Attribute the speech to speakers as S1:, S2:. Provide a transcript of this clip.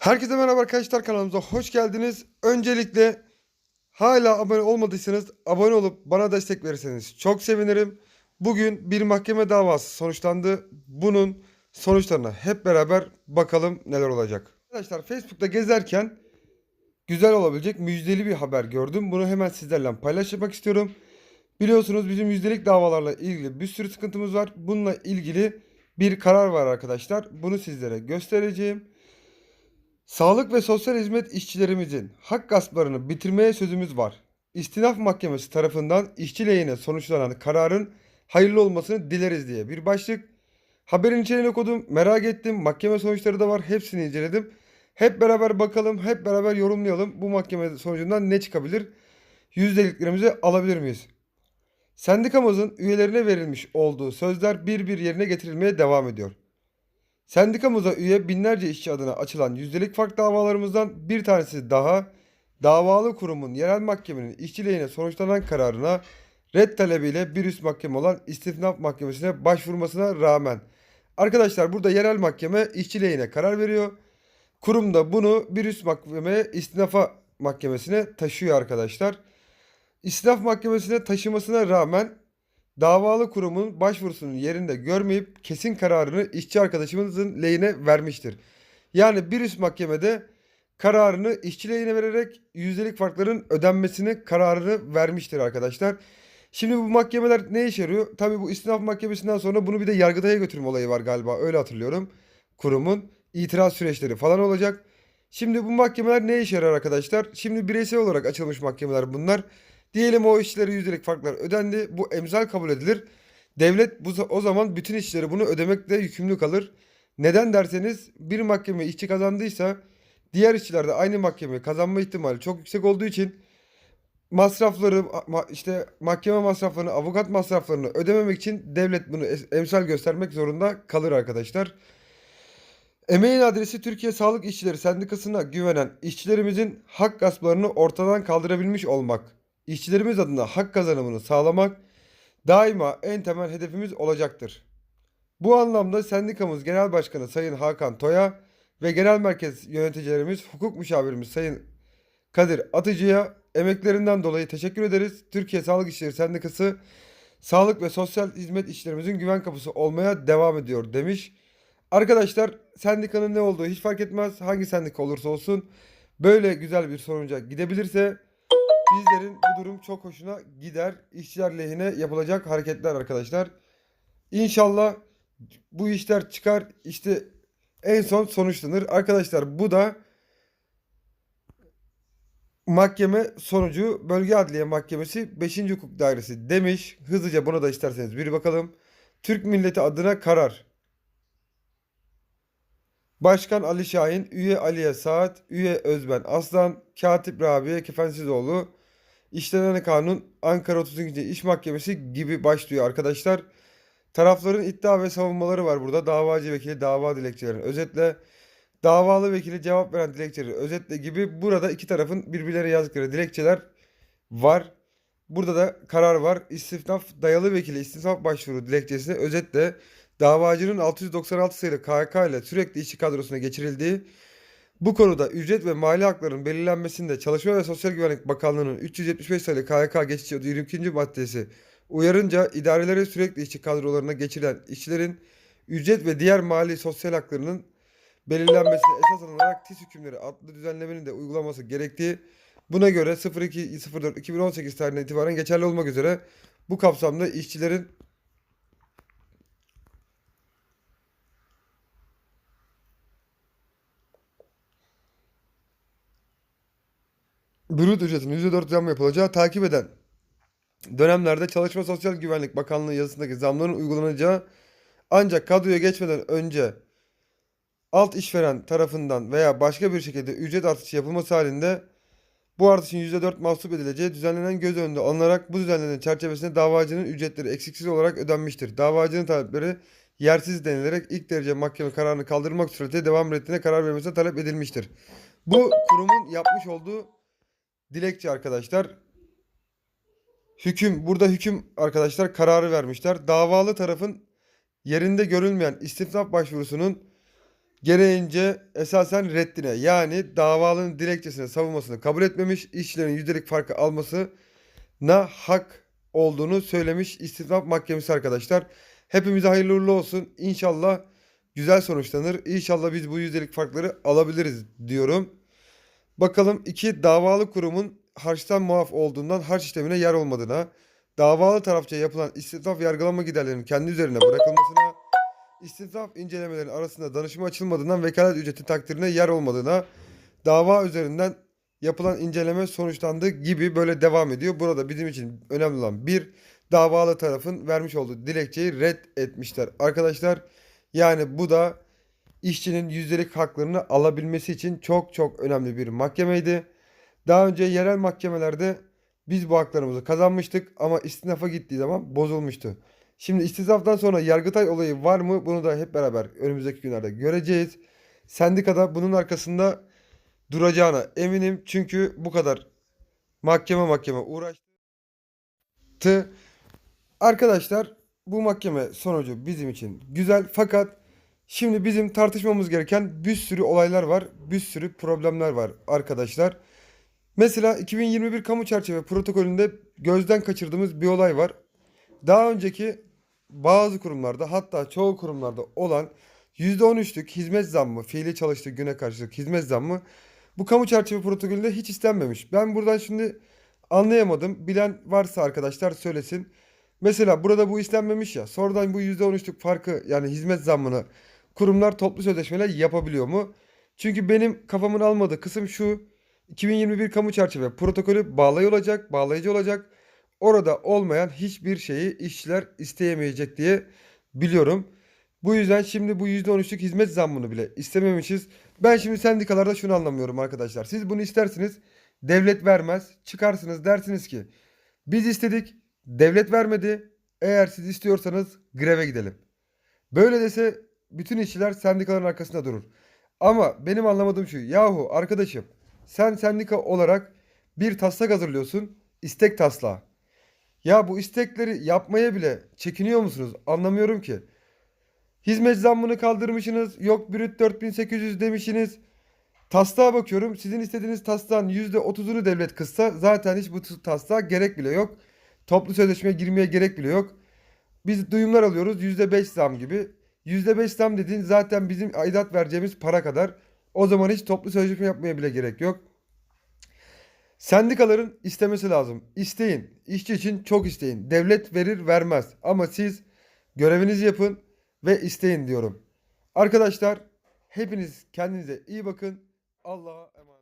S1: Herkese merhaba arkadaşlar kanalımıza hoş geldiniz. Öncelikle hala abone olmadıysanız abone olup bana destek verirseniz çok sevinirim. Bugün bir mahkeme davası sonuçlandı. Bunun sonuçlarına hep beraber bakalım neler olacak. Arkadaşlar Facebook'ta gezerken güzel olabilecek müjdeli bir haber gördüm. Bunu hemen sizlerle paylaşmak istiyorum. Biliyorsunuz bizim yüzdelik davalarla ilgili bir sürü sıkıntımız var. Bununla ilgili bir karar var arkadaşlar. Bunu sizlere göstereceğim. Sağlık ve sosyal hizmet işçilerimizin hak gasplarını bitirmeye sözümüz var. İstinaf Mahkemesi tarafından işçi lehine sonuçlanan kararın hayırlı olmasını dileriz diye bir başlık. Haberin içeriğini okudum, merak ettim. Mahkeme sonuçları da var. Hepsini inceledim. Hep beraber bakalım, hep beraber yorumlayalım. Bu mahkeme sonucundan ne çıkabilir? Yüzdeliklerimizi alabilir miyiz? Sendikamızın üyelerine verilmiş olduğu sözler bir bir yerine getirilmeye devam ediyor. Sendikamıza üye binlerce işçi adına açılan yüzdelik fark davalarımızdan bir tanesi daha davalı kurumun yerel mahkemenin işçi lehine sonuçlanan kararına red talebiyle bir üst mahkeme olan istinaf mahkemesine başvurmasına rağmen arkadaşlar burada yerel mahkeme işçi lehine karar veriyor. Kurum da bunu bir üst mahkemeye istinafa mahkemesine taşıyor arkadaşlar. İstinaf mahkemesine taşımasına rağmen davalı kurumun başvurusunun yerinde görmeyip kesin kararını işçi arkadaşımızın lehine vermiştir. Yani bir üst mahkemede kararını işçi lehine vererek yüzdelik farkların ödenmesini kararını vermiştir arkadaşlar. Şimdi bu mahkemeler ne işe yarıyor? Tabii bu istinaf mahkemesinden sonra bunu bir de Yargıtay'a götürme olayı var galiba. Öyle hatırlıyorum. Kurumun itiraz süreçleri falan olacak. Şimdi bu mahkemeler ne işe yarar arkadaşlar? Şimdi bireysel olarak açılmış mahkemeler bunlar. Diyelim o işçilere yüzdelik farklar ödendi. Bu emsal kabul edilir. Devlet bu o zaman bütün işçileri bunu ödemekle yükümlü kalır. Neden derseniz bir mahkeme işçi kazandıysa diğer işçiler de aynı mahkemeyi kazanma ihtimali çok yüksek olduğu için masrafları ma- işte mahkeme masraflarını, avukat masraflarını ödememek için devlet bunu emsal göstermek zorunda kalır arkadaşlar. Emeğin adresi Türkiye Sağlık İşçileri Sendikası'na güvenen işçilerimizin hak gasplarını ortadan kaldırabilmiş olmak, işçilerimiz adına hak kazanımını sağlamak daima en temel hedefimiz olacaktır. Bu anlamda sendikamız Genel Başkanı Sayın Hakan Toya ve Genel Merkez yöneticilerimiz, hukuk müşavirimiz Sayın Kadir Atıcı'ya emeklerinden dolayı teşekkür ederiz. Türkiye Sağlık İşçileri Sendikası sağlık ve sosyal hizmet işçilerimizin güven kapısı olmaya devam ediyor demiş. Arkadaşlar sendikanın ne olduğu hiç fark etmez. Hangi sendika olursa olsun böyle güzel bir sonuca gidebilirse bizlerin bu durum çok hoşuna gider. İşçiler lehine yapılacak hareketler arkadaşlar. İnşallah bu işler çıkar işte en son sonuçlanır. Arkadaşlar bu da mahkeme sonucu Bölge Adliye Mahkemesi 5. Hukuk Dairesi demiş. Hızlıca buna da isterseniz bir bakalım. Türk milleti adına karar. Başkan Ali Şahin, üye Aliye Saat, üye Özben Aslan, Katip Rabia Kefensizoğlu, İşlenen Kanun, Ankara 32. İş Mahkemesi gibi başlıyor arkadaşlar. Tarafların iddia ve savunmaları var burada. Davacı vekili dava dilekçelerini özetle, davalı vekili cevap veren dilekçeleri özetle gibi burada iki tarafın birbirlerine yazdıkları dilekçeler var. Burada da karar var. İstinaf dayalı vekili istinaf başvuru dilekçesini özetle davacının 696 sayılı KHK ile sürekli işçi kadrosuna geçirildiği bu konuda ücret ve mali hakların belirlenmesinde Çalışma ve Sosyal Güvenlik Bakanlığı'nın 375 sayılı KHK geçici 22. maddesi uyarınca idarelere sürekli işçi kadrolarına geçirilen işçilerin ücret ve diğer mali sosyal haklarının belirlenmesine esas alınarak TİS hükümleri adlı düzenlemenin de uygulaması gerektiği buna göre 02.04.2018 tarihinden itibaren geçerli olmak üzere bu kapsamda işçilerin brüt ücretinin %4 zam yapılacağı takip eden dönemlerde Çalışma Sosyal Güvenlik Bakanlığı yazısındaki zamların uygulanacağı ancak kadroya geçmeden önce alt işveren tarafından veya başka bir şekilde ücret artışı yapılması halinde bu artışın %4 mahsup edileceği düzenlenen göz önünde alınarak bu düzenlenen çerçevesinde davacının ücretleri eksiksiz olarak ödenmiştir. Davacının talepleri yersiz denilerek ilk derece mahkeme kararını kaldırmak suretiyle devam ettiğine karar vermesine talep edilmiştir. Bu kurumun yapmış olduğu dilekçe arkadaşlar. Hüküm burada hüküm arkadaşlar kararı vermişler. Davalı tarafın yerinde görülmeyen istinaf başvurusunun gereğince esasen reddine yani davalının dilekçesine savunmasını kabul etmemiş, işçilerin yüzdelik farkı almasına hak olduğunu söylemiş İstinaf Mahkemesi arkadaşlar. Hepimize hayırlı uğurlu olsun. İnşallah güzel sonuçlanır. İnşallah biz bu yüzdelik farkları alabiliriz diyorum. Bakalım iki davalı kurumun harçtan muaf olduğundan harç işlemine yer olmadığına, davalı tarafça yapılan istinaf yargılama giderlerinin kendi üzerine bırakılmasına, istinaf incelemelerinin arasında danışma açılmadığından vekalet ücreti takdirine yer olmadığına, dava üzerinden yapılan inceleme sonuçlandı gibi böyle devam ediyor. Burada bizim için önemli olan bir davalı tarafın vermiş olduğu dilekçeyi red etmişler arkadaşlar. Yani bu da işçinin yüzdelik haklarını alabilmesi için çok çok önemli bir mahkemeydi. Daha önce yerel mahkemelerde biz bu haklarımızı kazanmıştık ama istinafa gittiği zaman bozulmuştu. Şimdi istinaftan sonra Yargıtay olayı var mı? Bunu da hep beraber önümüzdeki günlerde göreceğiz. Sendikada bunun arkasında duracağına eminim. Çünkü bu kadar mahkeme mahkeme uğraştı. Arkadaşlar bu mahkeme sonucu bizim için güzel fakat şimdi bizim tartışmamız gereken bir sürü olaylar var. Bir sürü problemler var arkadaşlar. Mesela 2021 kamu çerçeve protokolünde gözden kaçırdığımız bir olay var. Daha önceki bazı kurumlarda hatta çoğu kurumlarda olan %13'lük hizmet zammı, fiili çalıştığı güne karşılık hizmet zammı bu kamu çerçeve protokolünde hiç istenmemiş. Ben buradan şimdi anlayamadım. Bilen varsa arkadaşlar söylesin. Mesela burada bu istenmemiş ya. Sonradan bu %13'lük farkı yani hizmet zammını kurumlar toplu sözleşmeler yapabiliyor mu? Çünkü benim kafamın almadığı kısım şu. 2021 kamu çerçeve protokolü bağlayıcı olacak, bağlayıcı olacak. Orada olmayan hiçbir şeyi işçiler isteyemeyecek diye biliyorum. Bu yüzden şimdi bu %13'lük hizmet zammını bile istememişiz. Ben şimdi sendikalarda şunu anlamıyorum arkadaşlar. Siz bunu istersiniz, devlet vermez. Çıkarsınız dersiniz ki biz istedik, devlet vermedi. Eğer siz istiyorsanız greve gidelim. Böyle dese bütün işçiler sendikaların arkasında durur. Ama benim anlamadığım şu. Yahu arkadaşım sen sendika olarak bir taslak hazırlıyorsun. istek taslağı. Ya bu istekleri yapmaya bile çekiniyor musunuz? Anlamıyorum ki. Hizmet zammını kaldırmışsınız. Yok brüt 4800 demişsiniz. Taslağa bakıyorum. Sizin istediğiniz taslağın %30'unu devlet kıssa zaten hiç bu taslağa gerek bile yok. Toplu sözleşmeye girmeye gerek bile yok. Biz duyumlar alıyoruz %5 zam gibi. %5 zam dediğin zaten bizim aidat vereceğimiz para kadar. O zaman hiç toplu sözleşme yapmaya bile gerek yok. Sendikaların istemesi lazım. İsteyin. İşçi için çok isteyin. Devlet verir vermez. Ama siz görevinizi yapın ve isteyin diyorum. Arkadaşlar hepiniz kendinize iyi bakın. Allah'a emanet.